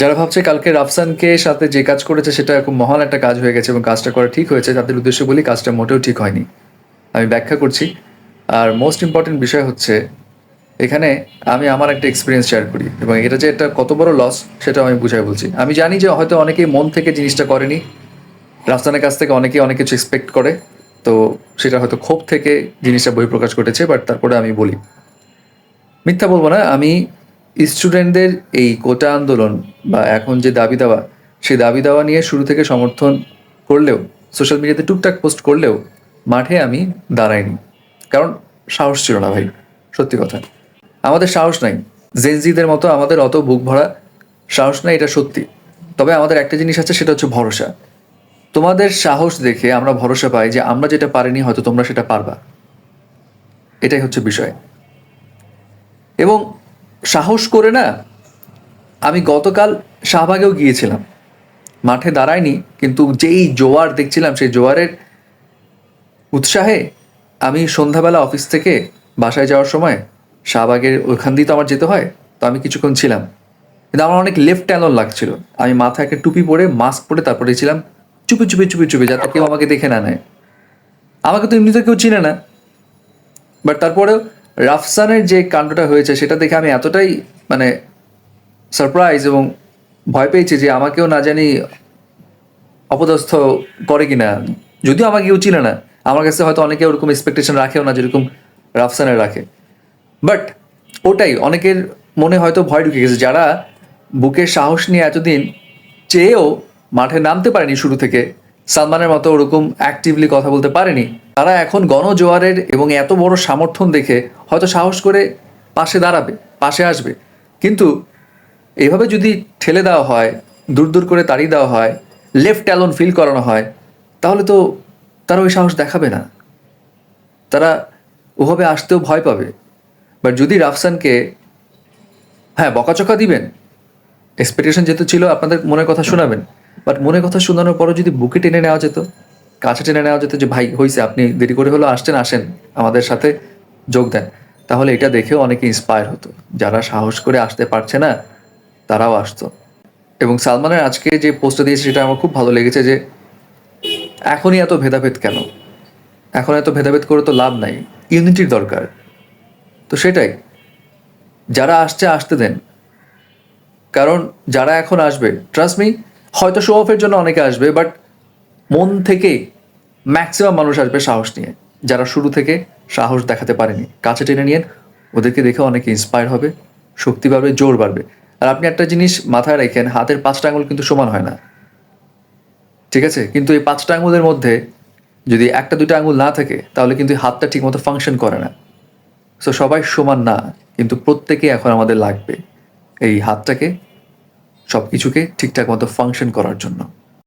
যারা ভাবছে কালকে রাফসানকে সাথে যে কাজ করেছে সেটা খুব মহান একটা কাজ হয়ে গেছে এবং কাজটা করা ঠিক হয়েছে, তাদের উদ্দেশ্য বলি কাজটা মোটেও ঠিক হয়নি। আমি ব্যাখ্যা করছি। আর মোস্ট ইম্পর্টেন্ট বিষয় হচ্ছে, এখানে আমি আমার একটা এক্সপিরিয়েন্স শেয়ার করি এবং এটা যে একটা কত বড় লস সেটা আমি বুঝাই বলছি। আমি জানি যে হয়তো অনেকেই মন থেকে জিনিসটা করেনি, রাফসানের কাছ থেকে অনেকেই অনেক কিছু এক্সপেক্ট করে, তো সেটা হয়তো ক্ষোভ থেকে জিনিসটা বহিঃপ্রকাশ ঘটেছে বাট তারপরে আমি বলি। মিথ্যা বলব না, আমি স্টুডেন্টদের এই কোটা আন্দোলন বা এখন যে দাবি দেওয়া, সেই দাবি দেওয়া নিয়ে শুরু থেকে সমর্থন করলেও সোশ্যাল মিডিয়াতে টুকটাক পোস্ট করলেও মাঠে আমি দাঁড়াইনি। কারণ সাহস ছিল না ভাই, সত্যি কথা। আমাদের সাহস নাই। জেনজিদের মতো আমাদের অত বুক ভরা সাহস নাই, এটা সত্যি। তবে আমাদের একটা জিনিস আছে, সেটা হচ্ছে ভরসা। তোমাদের সাহস দেখে আমরা ভরসা পাই যে আমরা যেটা পারিনি, হয়তো তোমরা সেটা পারবা। এটাই হচ্ছে বিষয়। এবং সাহস করে না, আমি গতকাল শাহবাগেও গিয়েছিলাম। মাঠে দাঁড়ায়নি কিন্তু যেই জোয়ার দেখছিলাম, সেই জোয়ারের উৎসাহে আমি সন্ধ্যাবেলা অফিস থেকে বাসায় যাওয়ার সময় শাহবাগের ওইখান দিয়ে তো আমার যেতে হয়, তো আমি কিছুক্ষণ ছিলাম। কিন্তু আমার অনেক লেফট ট্যালন লাগছিল। আমি মাথায় একটা টুপি পরে মাস্ক পরে তারপরে ছিলাম চুপি চুপি চুপি চুপি, যাতে কেউ আমাকে দেখে না নেয়। আমাকে তো এমনিতে কেউ চিনে না। বাট তারপরেও রাফসানের যে কাণ্ডটা হয়েছে, সেটা দেখে আমি এতটাই মানে সারপ্রাইজ এবং ভয় পেয়েছি যে আমাকেও না জানি অপদস্থ করে কিনা। যদিও আমাকে কেউ চিনে না, আমার কাছে হয়তো অনেকে ওরকম এক্সপেকটেশন রাখেও না যেরকম রাফসানের রাখে। বাট ওটাই, অনেকের মনে হয়তো ভয় ঢুকে গেছে। যারা বুকের সাহস নিয়ে এতদিন চেয়েও মাঠে নামতে পারেনি শুরু থেকে, সালমানের মতো ওরকম অ্যাক্টিভলি কথা বলতে পারেনি তারা এখন গণজোয়ারের এবং এত বড় সমর্থন দেখে হয়তো সাহস করে পাশে দাঁড়াবে, পাশে আসবে। কিন্তু এভাবে যদি ঠেলে দেওয়া হয়, দূর দূর করে তাড়িয়ে দেওয়া হয় লেফট ট্যালন ফিল করানো হয়, তাহলে তো তারা ওই সাহস দেখাবে না। তারা ওভাবে আসতেও ভয় পাবে। বাট যদি রাফসানকে হ্যাঁ বকাচকা দিবেন এক্সপেকটেশন যেহেতু ছিল, আপনাদের মনের কথা শোনাবেন। বাট মনের কথা শোনানোর পরও যদি বুকে টেনে নেওয়া যেত কাছে টেনে নেওয়া যেত যে, ভাই হয়েছে আপনি দেরি করে হলেও আসছেন, আসেন, আমাদের সাথে যোগ দেন। তাহলে এটা দেখেও অনেকে ইন্সপায়ার হতো। যারা সাহস করে আসতে পারছে না, তারাও আসতো। এবং সালমানের আজকে যে পোস্টটা দিয়েছে, সেটা আমার খুব ভালো লেগেছে যে, এখনই এত ভেদাভেদ কেন? এখন এত ভেদাভেদ করে তো লাভ নাই। ইউনিটির দরকার। তো সেটাই। যারা আসছে, আসতে দেন। কারণ যারা এখন আসবে ট্রাস্ট মি হয়তো শো অফের জন্য অনেকে আসবে বাট মন থেকে ম্যাক্সিমাম মানুষ আসবে সাহস নিয়ে। যারা শুরু থেকে সাহস দেখাতে পারেনি, কাছে টেনে নিয়ে ওদেরকে দেখে অনেকে ইন্সপায়ার হবে, শক্তি বাড়বে, জোর বাড়বে। আর আপনি একটা জিনিস মাথায় রেখেন, হাতের পাঁচটা আঙুল কিন্তু সমান হয় না। ঠিক আছে? কিন্তু এই পাঁচটা আঙুলের মধ্যে যদি একটা দুটো আঙুল না থাকে, তাহলে কিন্তু হাতটা ঠিকমতো ফাংশন করে না। সো সবাই সমান না, কিন্তু প্রত্যেকে এখন আমাদের লাগবে এই হাতটাকে সব কিছুকে ঠিকঠাক মতো ফাংশন করার জন্য।